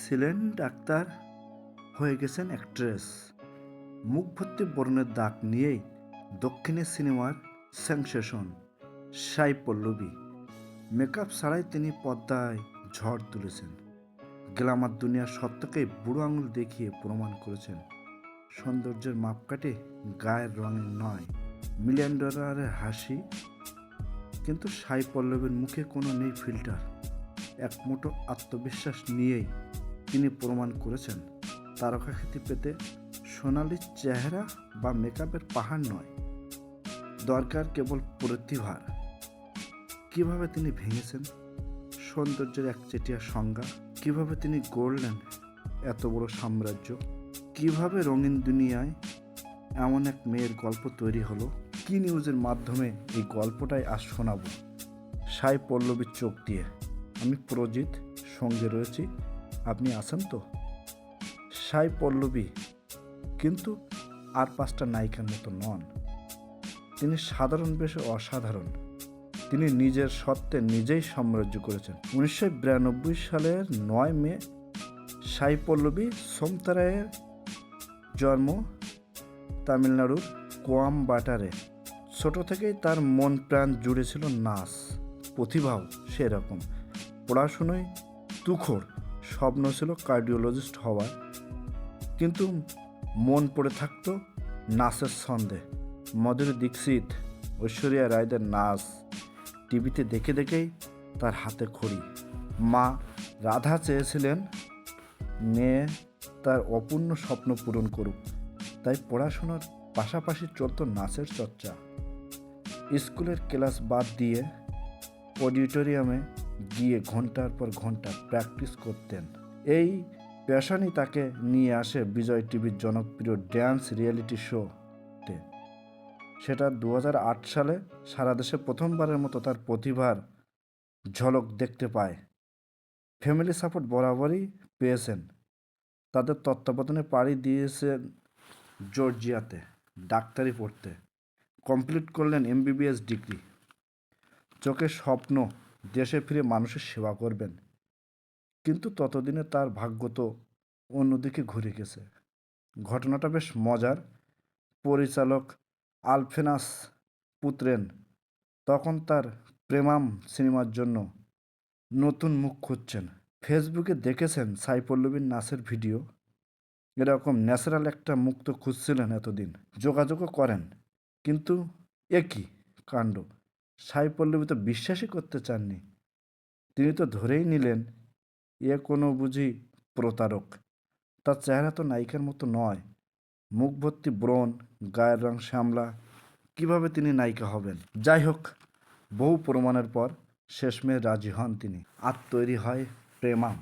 ছিলেন ডাক্তার, হয়ে গেছেন অ্যাক্ট্রেস মুখ ভর্তি বরণের দাগ নিয়েই দক্ষিণের সিনেমার সেন্সেশন সাই পল্লবী। মেকআপ ছাড়াই তিনি পদ্মায় ঝড় তুলেছেন। গ্লামার দুনিয়ার সত্যকেই বুড়ো আঙুল দেখিয়ে প্রমাণ করেছেন। সৌন্দর্যের মাপকাঠি গায়ের রঙের নয় মিলিয়ন ডলারের হাসি। কিন্তু সাই পল্লবীর মুখে কোনো নেই ফিল্টার এক আত্মবিশ্বাস নিয়েই তিনি প্রমাণ করেছেন, তারকা খ্যাতি পেতে সোনালি চেহারা বা মেকআপের পাহাড় নয়। দরকার কেবল প্রতিভার। কীভাবে তিনি ভেঙেছেন? সৌন্দর্যের একচেটিয়া সংজ্ঞা। কীভাবে তিনি গড়লেন এত বড় সাম্রাজ্য? কীভাবে রঙিন দুনিয়ায় এমন এক মেয়ের গল্প তৈরি হলো? কি নিউজের মাধ্যমে এই গল্পটাই আজ শোনাবো? সাই পল্লবীর চোখ দিয়ে। আমি প্রজিত, সঙ্গে রয়েছি আপনি আছেন তো? সাই পল্লবী, কিন্তু আর পাঁচটা নায়িকার মতো নন। তিনি সাধারণ বেশে অসাধারণ। তিনি নিজের সত্ত্বে নিজেই সাম্রাজ্য করেছেন। উনিশশো বিরানব্বই সালের নয় মে, সাই পল্লবী সোমতারায়ের জন্ম তামিলনাড়ুর কোয়ামবাটারে। ছোট থেকেই তার মন প্রাণ জুড়ে ছিল নাচ। প্রতিভাও সেরকম। পড়াশুনোয় তুখোর স্বপ্ন ছিল কার্ডিওলজিস্ট হওয়ার। কিন্তু মন পড়ে থাকতো নাচের ছন্দে। মধুরী দীক্ষিত, ঐশ্বরিয়া রায়দের নাচ টিভিতে দেখে দেখেই তার হাতে খড়ি। মা রাধা চেয়েছিলেন, মেয়ে তার অপূর্ণ স্বপ্ন পূরণ করুক। তাই পড়াশোনার পাশাপাশি চলতো নাচের চর্চা। স্কুলের ক্লাস বাদ দিয়ে অডিটোরিয়ামে গিয়ে ঘণ্টার পর ঘণ্টা প্র্যাকটিস করতেন। এই প্যাশনই তাকে নিয়ে আসে বিজয় টিভির জনপ্রিয় ড্যান্স রিয়েলিটি শোতে। সেটা দু হাজার আট সালে সারা দেশে প্রথমবারের মতো তার প্রতিভার ঝলক দেখতে পায়। ফ্যামিলি সাপোর্ট বরাবরই পেয়েছেন। তাদের তত্ত্বাবধানে পাড়ি দিয়েছেন জর্জিয়াতে, ডাক্তারি পড়তে। কমপ্লিট করলেন এমবিবিএস ডিগ্রি। চোখের স্বপ্ন দেশে ফিরে মানুষের সেবা করবেন। কিন্তু ততদিনে তার ভাগ্য তো অন্যদিকে ঘুরে গেছে। ঘটনাটা বেশ মজার। পরিচালক আলফেনাস পুত্রেন তখন তার প্রেমাম সিনেমার জন্য নতুন মুখ খুঁজছেন। ফেসবুকে দেখেছেন সাইপল্লবীর নাচের ভিডিও? এরকম ন্যাচারাল একটা মুখ তো খুঁজছিলেন এতদিন। যোগাযোগও করেন। কিন্তু একই কাণ্ড? সাইপল্লবী তো বিশ্বাসই করতে চাননি। তিনি তো ধরেই নিলেন এ কোনো বুঝি প্রতারক। তার চেহারা তো নায়িকার মতো নয়। মুখভর্তি ব্রণ, গায়ের রং শ্যামলা, কীভাবে তিনি নায়িকা হবেন? যাই হোক, বহু প্রমাণের পর শেষমেশ রাজি হন তিনি। আর তৈরি হয় প্রেমাম।